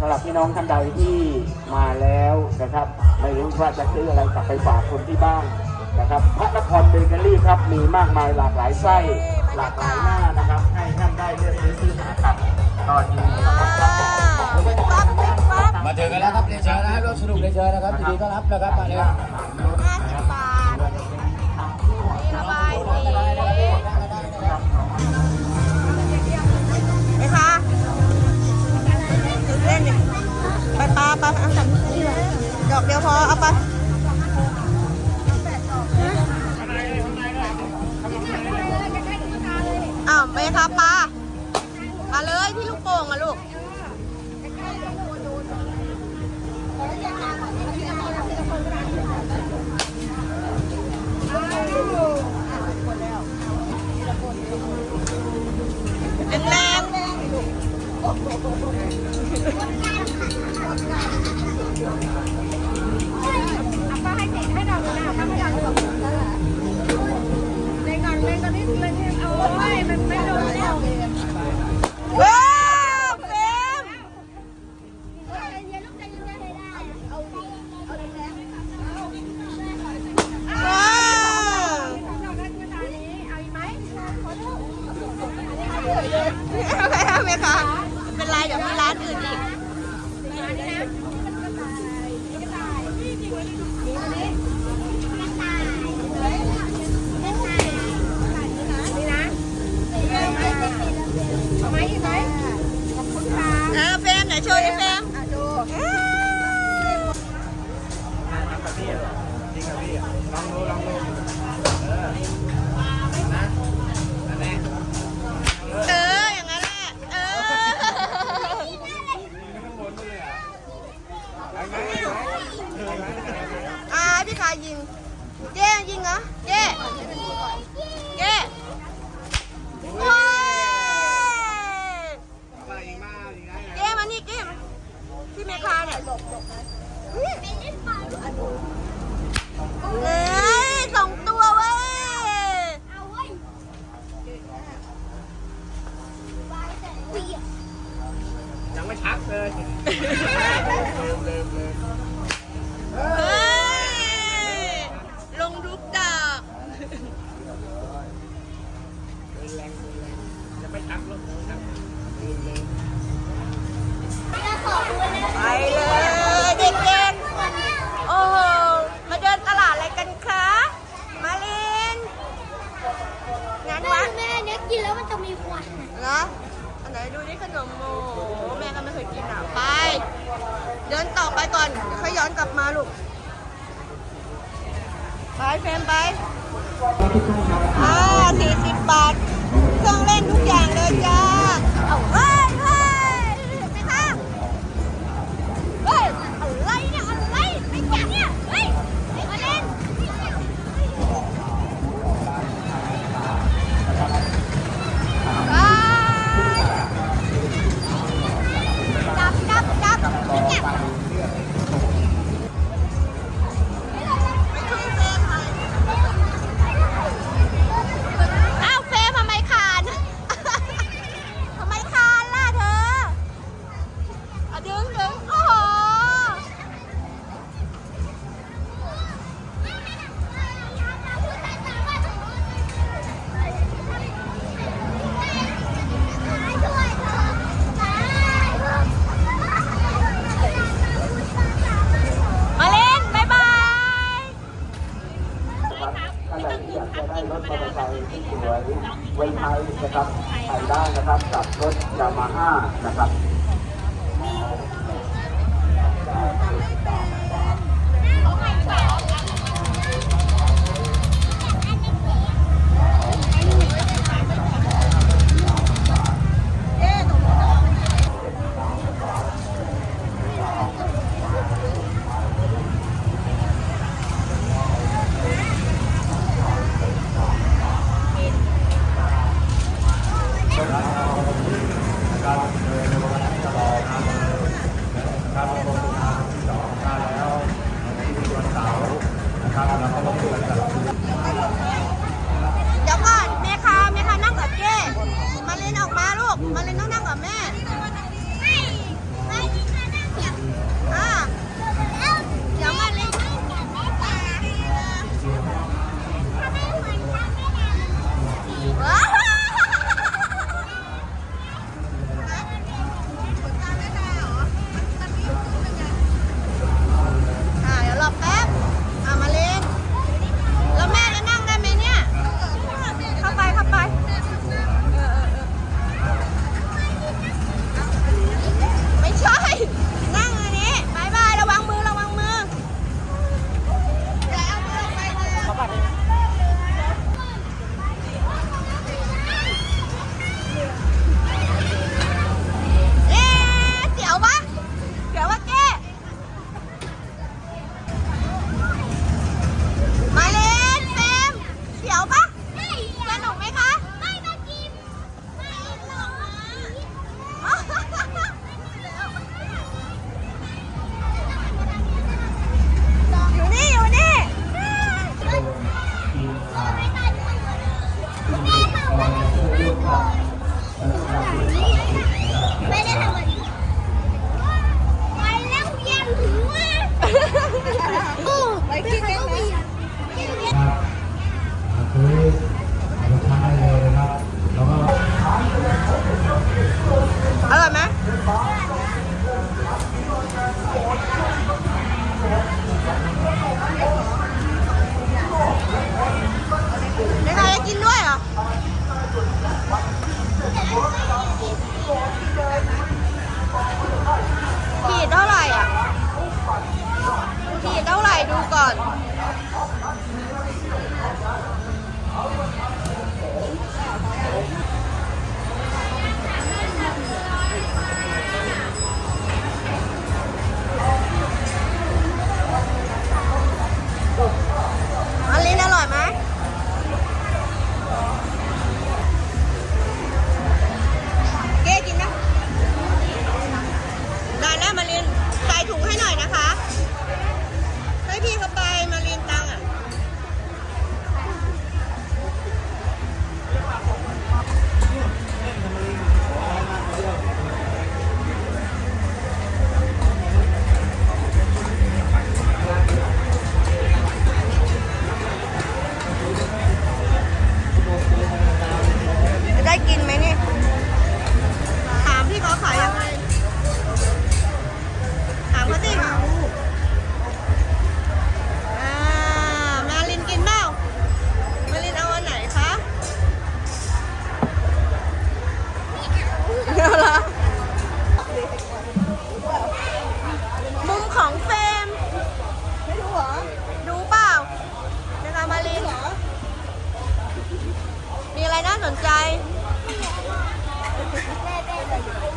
สำหรับพี่น้องท่านใดที่มาแล้วนะครับไม่รู้ว่าจะซื้ออะไรกลับไปฝากคนที่บ้านนะครับพระนครเบเกอรี่ครับมีมากมายหลากหลายไส้หลากหลายหน้านะครับ ให้ท่านได้เลือกซื้อซื้อหากันตอนนี้นะครับวิบวับวิบวับมาเจอกันแล้วครับเรียนเชิญนะครับร่วมสนุกเรียนเชิญนะครับยินดีต้อนรับนะครับมาเลยห้าสิบบาทนี่ระบายสีาปเอาดอกเดียวพอเอาไปอ้าวไปครับปลามาเลยที่ลูกโป่งอะลูก เฮ้ย ลงทุกดอกไปเลยเด็กๆ โอ้โห มาเดินตลาดอะไรกันคะ มาลินงานวัดแม่เนี้ยกินแล้วมันจะมีควันเหรออันไหนดูนี่ขนมโมแม่ก็ไม่เคยกินอะ ไป เดินต่อไปก่อนเดี๋ยวค่อยย้อนกลับมาลูก ไปเฟรมไป อ่าสี่สิบบาท เครื่องเล่นทุกอย่างเลยจ้า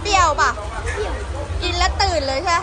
เปรี้ยวป่ะ กินแล้วตื่นเลยใช่ไหม